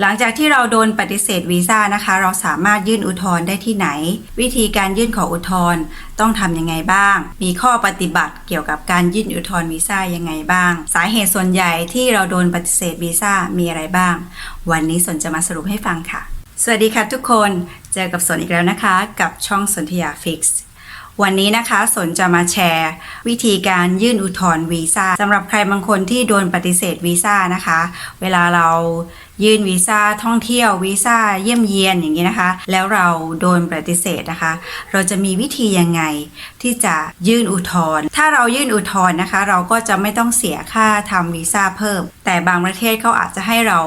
หลังจากที่เราโดนปฏิเสธวีซ่านะคะ เราสามารถยื่นอุทธรณ์ได้ที่ไหน วิธีการยื่นขออุทธรณ์ต้องทำยังไงบ้าง มีข้อปฏิบัติเกี่ยวกับการยื่นอุทธรณ์วีซ่ายังไงบ้าง สาเหตุส่วนใหญ่ที่เราโดนปฏิเสธวีซ่ามีอะไรบ้าง วันนี้สนจะมาสรุปให้ฟังค่ะ สวัสดีค่ะทุกคน เจอกับสนอีกแล้วนะคะ กับช่องสนธยาฟิกซ์ วันนี้นะคะสนจะมาแชร์ วิธีการยื่นอุทธรณ์วีซ่าสำหรับใครบางคนที่โดนปฏิเสธวีซ่านะคะ เวลาเรายื่นวีซ่าท่องเที่ยววีซ่าเยี่ยมเยียนอย่างนี้นะคะ แล้วเราโดนปฏิเสธนะคะ เราจะมีวิธียังไงที่จะยื่นอุทธรณ์ถ้าเรายื่นอุทธรณ์นะคะ เราก็จะไม่ต้องเสียค่าทำวีซ่าเพิ่ม แต่บางประเทศเขาอาจจะให้เรา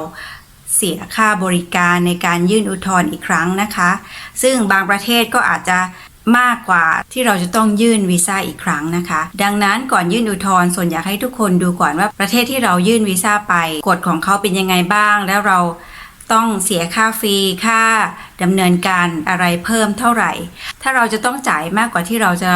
เสียค่าบริการในการยื่นอุทธรณ์อีกครั้งนะคะ ซึ่งบางประเทศก็อาจจะ มากกว่าที่เราจะต้องยื่นวีซ่าอีกครั้งนะคะ ดังนั้นก่อนยื่นอุทธรณ์ส่วนอยากให้ทุกคนดูก่อนว่าประเทศที่เรายื่นวีซ่าไปกฎของเขาเป็นยังไงบ้าง แล้วเราต้องเสียค่าฟรีค่าดำเนินการอะไรเพิ่มเท่าไหร่ ถ้าเราจะต้องจ่ายมากกว่าที่เราจะ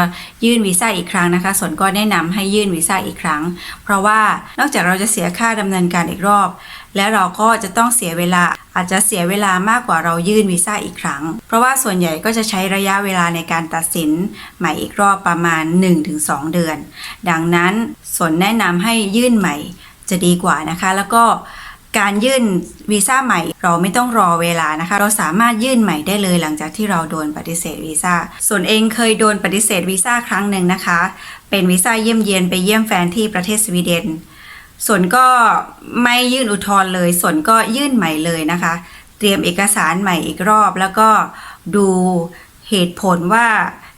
ยื่นวีซ่าอีกครั้งนะคะสนก็แนะนำให้ยื่นวีซ่าอีกครั้ง เพราะว่านอกจากเราจะเสียค่าดำเนินการอีกรอบ และเราก็จะต้องเสียเวลาอาจจะเสียเวลามากกว่าเรายื่นวีซ่าอีกครั้ง เพราะว่าส่วนใหญ่ก็จะใช้ระยะเวลาในการตัดสินใหม่อีกรอบประมาณ 1-2 เดือน ดังนั้นสนแนะนำให้ยื่นใหม่จะดีกว่านะคะ แล้วก็การยื่นวีซ่าใหม่เราไม่ต้องรอเวลานะคะ เราสามารถยื่นใหม่ได้เลยหลังจากที่เราโดนปฏิเสธวีซ่าส่วนเองเคยโดนปฏิเสธวีซ่าครั้งหนึ่งนะคะ เป็นวีซ่าเยี่ยมเยียนไปเยี่ยมแฟนที่ประเทศสวีเดน ส่วนก็ไม่ยื่นอุทธรณ์เลย ส่วนก็ยื่นใหม่เลยนะคะ เตรียมเอกสารใหม่อีกรอบแล้วก็ดูเหตุผลว่า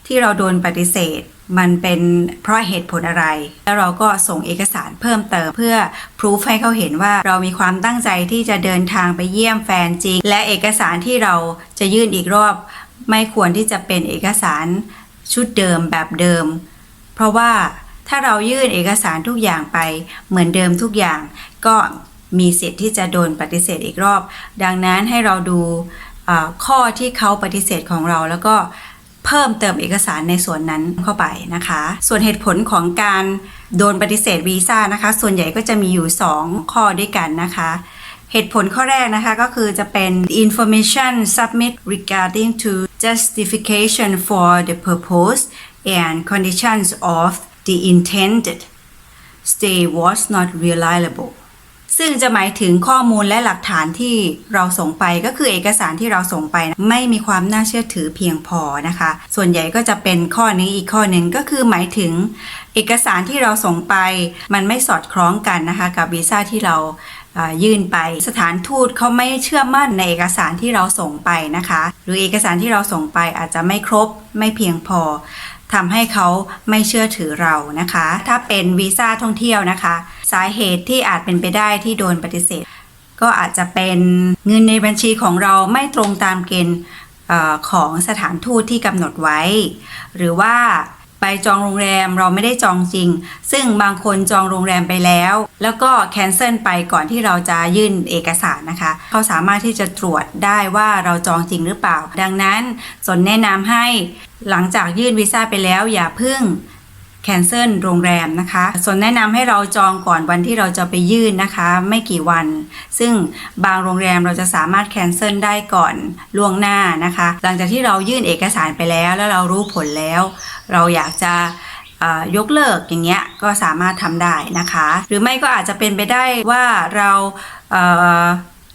ที่เราโดนปฏิเสธ มันเป็นเพราะเหตุผลอะไร แล้วเราก็ส่งเอกสารเพิ่มเติมเพื่อพิสูจให้เขาเห็นว่าเรามีความตั้งใจที่จะเดินทางไปเยี่ยมแฟนจริง และเอกสารที่เราจะยื่นอีกรอบ ไม่ควรที่จะเป็นเอกสารชุดเดิมแบบเดิม เพราะว่า ถ้าเรายื่นเอกสารทุกอย่างไปเหมือนเดิมทุกอย่าง ก็มีสิทธิ์ที่จะโดนปฏิเสธอีกรอบ ดังนั้นให้เราดูข้อที่เขาปฏิเสธของเราแล้วก็เพิ่มเติมเอกสารในส่วนนั้นเข้าไปนะคะ ส่วนเหตุผลของการโดนปฏิเสธวีซ่านะคะ ส่วนใหญ่ก็จะมีอยู่ 2 ข้อด้วยกันนะคะ เหตุผลข้อแรกนะคะก็คือจะเป็น information submit regarding to justification for the purpose and conditions of the intended stay was not reliable ซึ่งจะหมายถึงข้อมูลและหลักฐานที่เราส่งไปก็คือเอกสารที่เราส่งไปนะไม่มีความน่าเชื่อถือเพียงพอนะคะ ส่วนใหญ่ก็จะเป็นข้อนี้อีกข้อหนึ่งก็คือหมายถึง เอกสารที่เราส่งไป มันไม่สอดคล้องกันนะคะกับวีซ่าที่เราอ่ายื่นไปสถานทูตเขาไม่เชื่อมั่นในเอกสารที่เราส่งไปนะคะ หรือเอกสารที่เราส่งไปอาจจะไม่ครบไม่เพียงพอ ทำให้เขาไม่เชื่อถือเรานะคะ ถ้าเป็นวีซ่าท่องเที่ยวนะคะ สาเหตุที่อาจเป็นไปได้ที่โดนปฏิเสธ ก็อาจจะเป็นเงินในบัญชีของเราไม่ตรงตามเกณฑ์ของสถานทูตที่กำหนดไว้ หรือว่า ไปจองโรงแรมเราไม่ได้จองจริง ซึ่งบางคนจองโรงแรมไปแล้ว แล้วก็แคนเซิลไปก่อนที่เราจะยื่นเอกสารนะคะ เขาสามารถที่จะตรวจได้ว่าเราจองจริงหรือเปล่า ดังนั้นสนแนะนำให้หลังจากยื่นวีซ่าไปแล้วอย่าเพึ่ง แคนเซิลโรงแรมนะคะ ส่วนแนะนำให้เราจองก่อนวันที่เราจะไปยื่นนะคะ ไม่กี่วัน ซึ่งบางโรงแรมเราจะสามารถแคนเซิลได้ก่อนล่วงหน้านะคะ หลังจากที่เรายื่นเอกสารไปแล้วแล้วเรารู้ผลแล้ว เราอยากจะยกเลิกอย่างเงี้ยก็สามารถทำได้นะคะ หรือไม่ก็อาจจะเป็นไปได้ว่าเราเ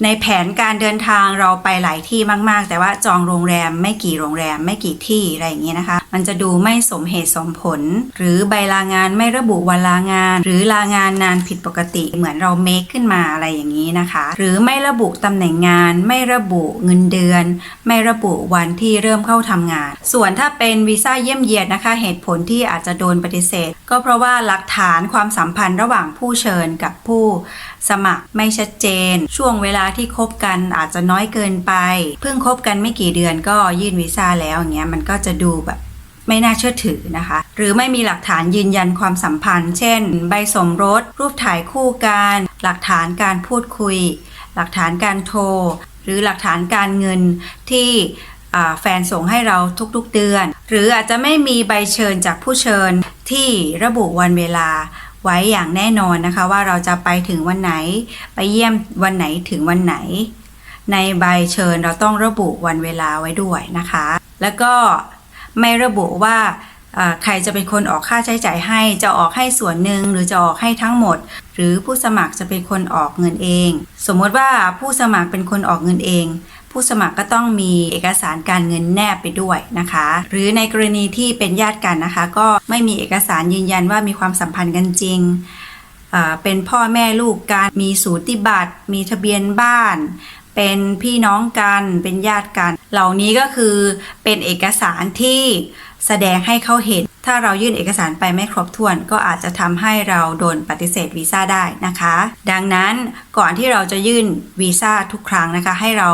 ในแผนการเดินทางเราไปหลายที่มาก ๆ แต่ว่าจองโรงแรมไม่กี่โรงแรมไม่กี่ที่อะไรอย่างเงี้ยนะคะ มันจะดูไม่สมเหตุสมผล หรือใบลางานไม่ระบุวันลางาน หรือลางานนานผิดปกติเหมือนเราเมคขึ้นมาอะไรอย่างนี้นะคะ หรือไม่ระบุตำแหน่งงาน ไม่ระบุเงินเดือน ไม่ระบุวันที่เริ่มเข้าทำงาน ส่วนถ้าเป็นวีซ่าเยี่ยมเยียนนะคะ เหตุผลที่อาจจะโดนปฏิเสธ ก็เพราะว่าหลักฐานความสัมพันธ์ระหว่างผู้เชิญกับผู้สมัครไม่ชัดเจน ช่วงเวลาที่คบกันอาจจะน้อยเกินไป เพิ่งคบกันไม่กี่เดือนก็ยื่นวีซ่าแล้วอย่างเงี้ยมันก็จะดูแบบ ไม่น่าเชื่อถือนะคะ หรือไม่มีหลักฐานยืนยันความสัมพันธ์ เช่น ใบสมรส รูปถ่ายคู่กัน หลักฐานการพูดคุย หลักฐานการโทร หรือหลักฐานการเงินที่แฟนส่งให้เราทุกๆเดือน หรืออาจจะไม่มีใบเชิญจากผู้เชิญที่ระบุวันเวลาไว้อย่างแน่นอนนะคะว่าเราจะไปถึงวันไหน ไปเยี่ยมวันไหนถึงวันไหน ในใบเชิญเราต้องระบุวันเวลาไว้ด้วยนะคะ แล้วก็ ไม่ระบุว่าใครจะเป็นคนออกค่าใช้จ่ายให้ จะออกให้ส่วนหนึ่งหรือจะออกให้ทั้งหมด หรือผู้สมัครจะเป็นคนออกเงินเอง สมมติว่าผู้สมัครเป็นคนออกเงินเอง ผู้สมัครก็ต้องมีเอกสารการเงินแนบไปด้วยนะคะ หรือในกรณีที่เป็นญาติกันนะคะ ก็ไม่มีเอกสารยืนยันว่ามีความสัมพันธ์กันจริงเป็นพ่อแม่ลูกกันมีสูติบัตร มีทะเบียนบ้าน เป็นพี่น้องกันเป็นญาติกัน เหล่านี้ก็คือเป็นเอกสารที่แสดงให้เขาเห็น ถ้าเรายื่นเอกสารไปไม่ครบถ้วน ก็อาจจะทำให้เราโดนปฏิเสธวีซ่าได้นะคะ ดังนั้นก่อนที่เราจะยื่นวีซ่าทุกครั้งนะคะ ให้เรา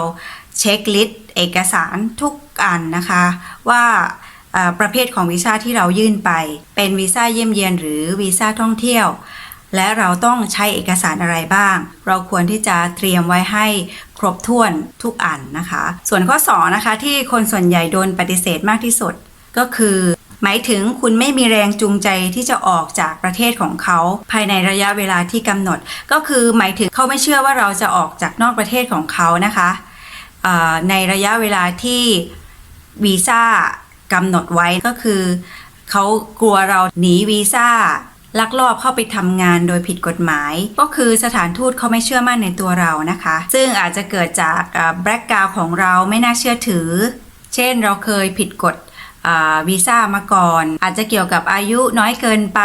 เช็คลิสต์เอกสารทุกอันนะคะ ว่าประเภทของวีซ่าที่เรายื่นไป เป็นวีซ่าเยี่ยมเยียนหรือวีซ่าท่องเที่ยว และเราต้องใช้เอกสารอะไรบ้าง เราควรที่จะเตรียมไว้ให้ครบถ้วนทุกอันนะคะ ส่วนข้อ2นะคะที่คนส่วนใหญ่โดนปฏิเสธมากที่สุดก็คือ หมายถึงคุณไม่มีแรงจูงใจที่จะออกจากประเทศของเขา ภายในระยะเวลาที่กำหนด ก็คือหมายถึงเขาไม่เชื่อว่าเราจะออกจากนอกประเทศของเขานะคะในระยะเวลาที่วีซ่ากำหนดไว้ก็คือเขากลัวเราหนีวีซ่า ลักลอบเข้าไปทำงานโดยผิดกฎหมาย ก็คือสถานทูตเขาไม่เชื่อมั่นในตัวเรานะคะ ซึ่งอาจจะเกิดจากแบล็กกราวของเราไม่น่าเชื่อถือ เช่นเราเคยผิดกฎวีซ่ามาก่อน อาจจะเกี่ยวกับอายุน้อยเกินไป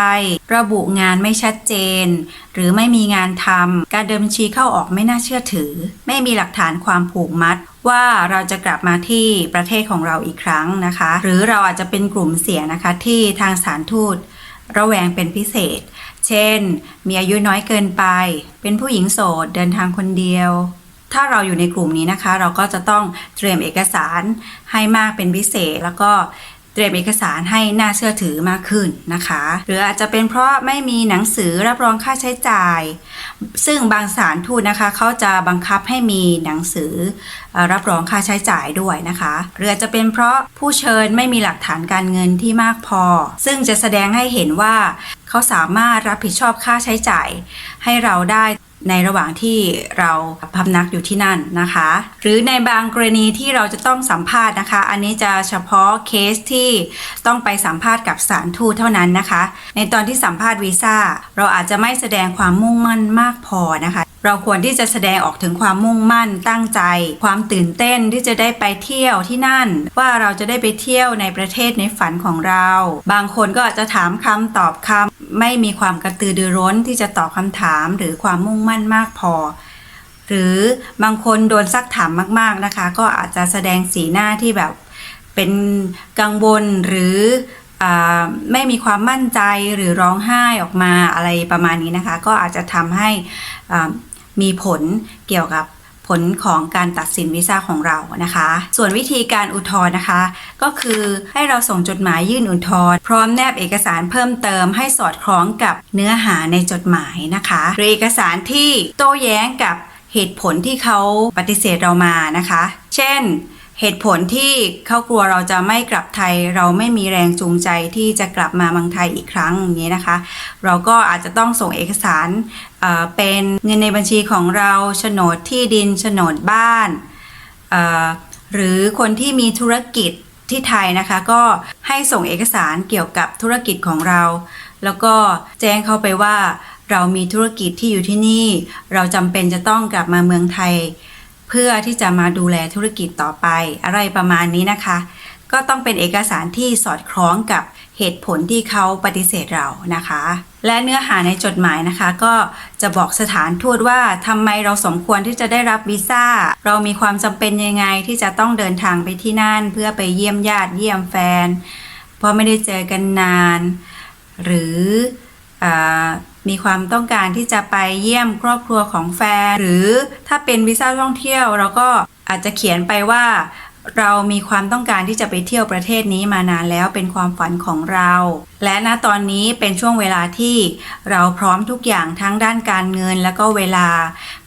ระบุงานไม่ชัดเจน หรือไม่มีงานทำการเดินบัญชีเข้าออกไม่น่าเชื่อถือ ไม่มีหลักฐานความผูกมัด ว่าเราจะกลับมาที่ประเทศของเราอีกครั้งนะคะ หรือเราอาจจะเป็นกลุ่มเสี่ยงนะคะที่ทางสถานทูต ระแวงเป็นพิเศษ เช่น มีอายุน้อยเกินไป เป็นผู้หญิงโสด เดินทางคนเดียว ถ้าเราอยู่ในกลุ่มนี้นะคะ เราก็จะต้องเตรียมเอกสารให้มากเป็นพิเศษ แล้วก็ เตรียมเอกสารให้น่าเชื่อถือมากขึ้นนะคะ หรืออาจจะเป็นเพราะไม่มีหนังสือรับรองค่าใช้จ่าย ซึ่งบางสานทูตนะคะเขาจะบังคับให้มีหนังสือเอ่อรับรองค่าใช้จ่ายด้วยนะคะ หรืออาจจะเป็นเพราะผู้เชิญไม่มีหลักฐานการเงินที่มากพอ ซึ่งจะแสดงให้เห็นว่าเขาสามารถรับผิดชอบค่าใช้จ่ายให้เราได้ ในระหว่างที่เราพำนักอยู่ที่นั่นนะคะ หรือในบางกรณีที่เราจะต้องสัมภาษณ์นะคะ อันนี้จะเฉพาะเคสที่ต้องไปสัมภาษณ์กับสารทูตเท่านั้นนะคะ ในตอนที่สัมภาษณ์วีซ่าเราอาจจะไม่แสดงความมุ่งมั่นมากพอนะคะ เราควรที่จะแสดงออกถึงความมุ่งมั่นตั้งใจ ความตื่นเต้นที่จะได้ไปเที่ยวที่นั่น ว่าเราจะได้ไปเที่ยวในประเทศในฝันของเรา บางคนก็อาจจะถามคำตอบคำไม่มีความกระตือรือร้นที่จะตอบคำถามหรือความมุ่งมั่นมากพอ หรือบางคนโดนซักถามมากๆนะคะ ก็อาจจะแสดงสีหน้าที่แบบเป็นกังวลหรือไม่มีความมั่นใจหรือร้องไห้ออกมาอะไรประมาณนี้นะคะ ก็อาจจะทำให้อ่า มีผลเกี่ยวกับผลของการตัดสินวีซ่าของเรานะคะ ส่วนวิธีการอุทธรณ์นะคะ ก็คือให้เราส่งจดหมายยื่นอุทธรณ์พร้อมแนบเอกสารเพิ่มเติมให้สอดคล้องกับเนื้อหาในจดหมายนะคะ หรือเอกสารที่โต้แย้งกับเหตุผลที่เขาปฏิเสธเรามานะคะ เช่น เหตุผลที่เขากลัวเราจะไม่กลับไทย เราไม่มีแรงจูงใจที่จะกลับมาเมืองไทยอีกครั้งอย่างนี้นะคะ เราก็อาจจะต้องส่งเอกสารเเป็นเงินในบัญชีของเราโฉนดที่ดินโฉนดบ้าน หรือคนที่มีธุรกิจที่ไทยนะคะ ก็ให้ส่งเอกสารเกี่ยวกับธุรกิจของเรา แล้วก็แจ้งเข้าไปว่าเรามีธุรกิจที่อยู่ที่นี่ เราจำเป็นจะต้องกลับมาเมืองไทย พื่อที่จะมาดูแลธุรกิจต่อไป อะไรประมาณนี้นะคะ ก็ต้องเป็นเอกสารที่สอดคล้องกับเหตุผลที่เขาปฏิเสธเรานะคะ และเนื้อหาในจดหมายนะคะ ก็จะบอกสถานทูตว่าทำไมเราสมควรที่จะได้รับวีซ่า เรามีความจำเป็นยังไงที่จะต้องเดินทางไปที่นั่น เพื่อไปเยี่ยมญาติเยี่ยมแฟน เพราะไม่ได้เจอกันนาน หรือ มีความต้องการที่จะไปเยี่ยมครอบครัวของแฟน หรือถ้าเป็นวีซ่าท่องเที่ยว เราก็อาจจะเขียนไปว่าเรามีความต้องการที่จะไปเที่ยวประเทศนี้มานานแล้วเป็นความฝันของเรา และณตอนนี้เป็นช่วงเวลาที่เราพร้อมทุกอย่างทั้งด้านการเงิน แล้วก็เวลา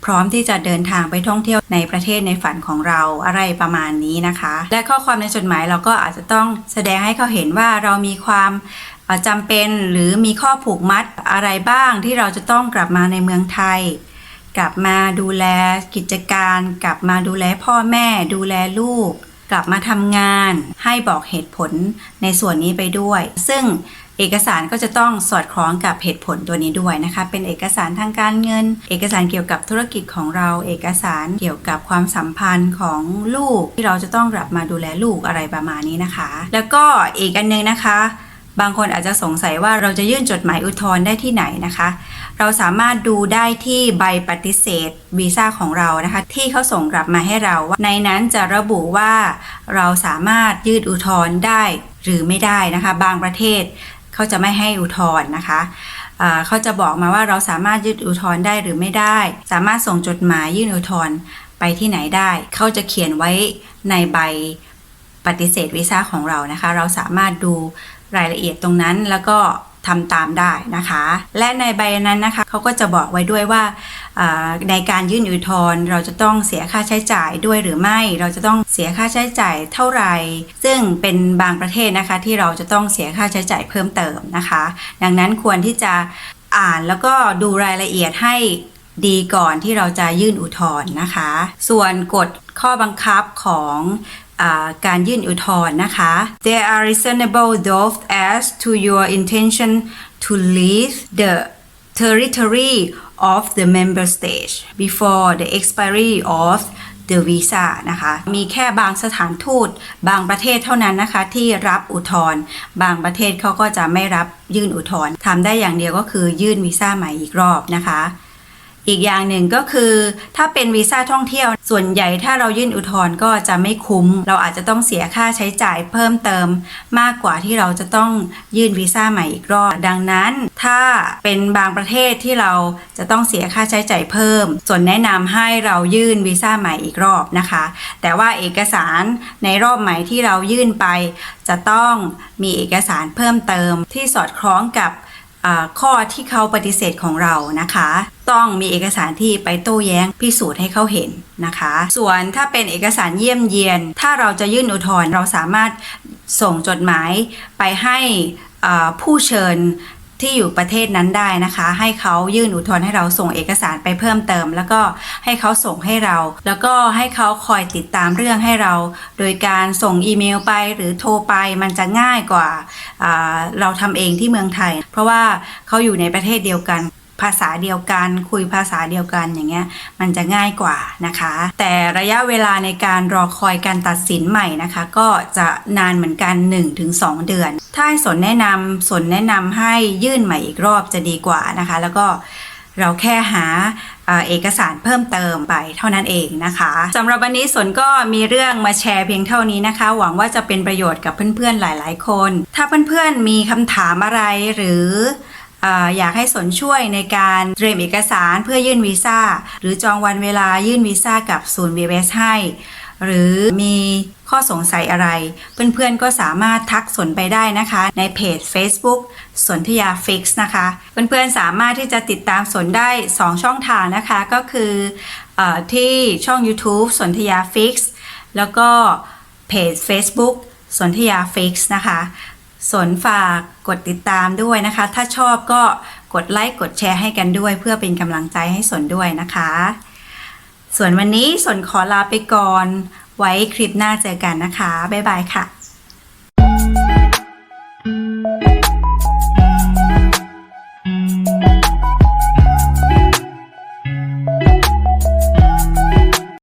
พร้อมที่จะเดินทางไปท่องเที่ยวในประเทศในฝันของเราอะไรประมาณนี้นะคะ และข้อความในจดหมายเราก็อาจจะต้องแสดงให้เขาเห็นว่าเรามีความ จำเป็นหรือมีข้อผูกมัดอะไรบ้างที่เราจะต้องกลับมาในเมืองไทย กลับมาดูแลกิจการ กลับมาดูแลพ่อแม่ ดูแลลูก กลับมาทำงาน ให้บอกเหตุผลในส่วนนี้ไปด้วย ซึ่งเอกสารก็จะต้องสอดคล้องกับเหตุผลตัวนี้ด้วยนะคะ เป็นเอกสารทางการเงิน เอกสารเกี่ยวกับธุรกิจของเรา เอกสารเกี่ยวกับความสัมพันธ์ของลูกที่เราจะต้องกลับมาดูแลลูกอะไรประมาณนี้นะคะ แล้วก็อีกอันหนึงนะคะ บางคนอาจจะสงสัยว่าเราจะยื่นจดหมายอุทธรณ์ได้ที่ไหนนะคะ เราสามารถดูได้ที่ใบปฏิเสธวีซ่าของเรานะคะ ที่เขาส่งกลับมาให้เราว่าในนั้นจะระบุว่าเราสามารถยื่นอุทธรณ์ได้หรือไม่ได้นะคะ บางประเทศเขาจะไม่ให้อุทธรณ์นะคะเขาจะบอกมาว่าเราสามารถยื่นอุทธรณ์ได้หรือไม่ได้ สามารถส่งจดหมายยื่นอุทธรณ์ไปที่ไหนได้ เขาจะเขียนไว้ในใบปฏิเสธวีซ่าของเรานะคะ เราสามารถดู รายละเอียดตรงนั้นแล้วก็ทำตามได้นะคะ และในใบนั้นนะคะเขาก็จะบอกไว้ด้วยว่าในการยื่นอุทธรณ์เราจะต้องเสียค่าใช้จ่ายด้วยหรือไม่ เราจะต้องเสียค่าใช้จ่ายเท่าไหร่ซึ่งเป็นบางประเทศนะคะที่เราจะต้องเสียค่าใช้จ่ายเพิ่มเติมนะคะ ดังนั้นควรที่จะอ่านแล้วก็ดูรายละเอียดให้ดีก่อนที่เราจะยื่นอุทธรณ์นะคะ ส่วนกฎข้อบังคับของ การยื่นอุทธรณ์นะคะ There are reasonable doubts as to your intention to leave the territory of the member state before the expiry of the visa นะคะ มีแค่บางสถานทูตบางประเทศเท่านั้นนะคะที่รับอุทธรณ์บางประเทศเขาก็จะไม่รับยื่นอุทธรณ์ทำได้อย่างเดียวก็คือยื่นวีซ่าใหม่อีกรอบนะคะ อีกอย่างหนึ่งก็คือ ถ้าเป็นวีซ่าท่องเที่ยว ส่วนใหญ่ถ้าเรายื่นอุทธรณ์ก็จะไม่คุ้ม เราอาจจะต้องเสียค่าใช้จ่ายเพิ่มเติม มากกว่าที่เราจะต้องยื่นวีซ่าใหม่อีกรอบ ดังนั้นถ้าเป็นบางประเทศที่เราจะต้องเสียค่าใช้จ่ายเพิ่ม ส่วนแนะนำให้เรายื่นวีซ่าใหม่อีกรอบนะคะ แต่ว่าเอกสารในรอบใหม่ที่เรายื่นไป จะต้องมีเอกสารเพิ่มเติมที่สอดคล้องกับ ข้อที่เขาปฏิเสธของเรานะคะ ต้องมีเอกสารที่ไปโต้แย้งพิสูจน์ให้เขาเห็นนะคะ ส่วนถ้าเป็นเอกสารเยี่ยมเยียน ถ้าเราจะยื่นอุทธรณ์เราสามารถส่งจดหมายไปให้ผู้เชิญ ที่อยู่ประเทศนั้นได้นะคะ ให้เขายื่นอุทธรณ์ให้เราส่งเอกสารไปเพิ่มเติม แล้วก็ให้เขาส่งให้เรา แล้วก็ให้เขาคอยติดตามเรื่องให้เรา โดยการส่งอีเมลไปหรือโทรไปมันจะง่ายกว่าอ่าเราทำเองที่เมืองไทย เพราะว่าเขาอยู่ในประเทศเดียวกัน ภาษาเดียวกันคุยภาษาเดียวกันอย่างเงี้ยมันจะง่ายกว่านะคะ แต่ระยะเวลาในการรอคอยการตัดสินใหม่นะคะ ก็จะนานเหมือนกัน 1-2 เดือน ถ้าสนแนะนำสนแนะนำให้ยื่นใหม่อีกรอบจะดีกว่านะคะ แล้วก็เราแค่หาเอกสารเพิ่มเติมไปเท่านั้นเองนะคะสำหรับวันนี้สนก็มีเรื่องมาแชร์เพียงเท่านี้นะคะ หวังว่าจะเป็นประโยชน์กับเพื่อนๆหลาย ๆ คน ถ้าเพื่อนๆมีคำถามอะไรหรือ อยากให้สนช่วยในการเตรียมเอกสารเพื่อยื่นวีซ่า หรือจองวันเวลายื่นวีซ่ากับศูนย์ VBS ให้ หรือมีข้อสงสัยอะไร เพื่อนๆก็สามารถทักสนไปได้นะคะ ในเพจ Facebook สนธยาฟิกซ์นะคะ เพื่อนๆสามารถที่จะติดตามสนได้ 2 ช่องทางนะคะ ก็คือเออที่ช่อง YouTube สนธยาฟิกซ์แล้วก็เพจ Facebook สนธยาฟิกซ์นะคะ สนฝากกดติดตามด้วยนะคะ ถ้าชอบก็กดไลค์กดแชร์ให้กันด้วย เพื่อเป็นกำลังใจให้สนด้วยนะคะ ส่วนวันนี้สนขอลาไปก่อน ไว้คลิปหน้าเจอกันนะคะ บ๊ายบายค่ะ thank you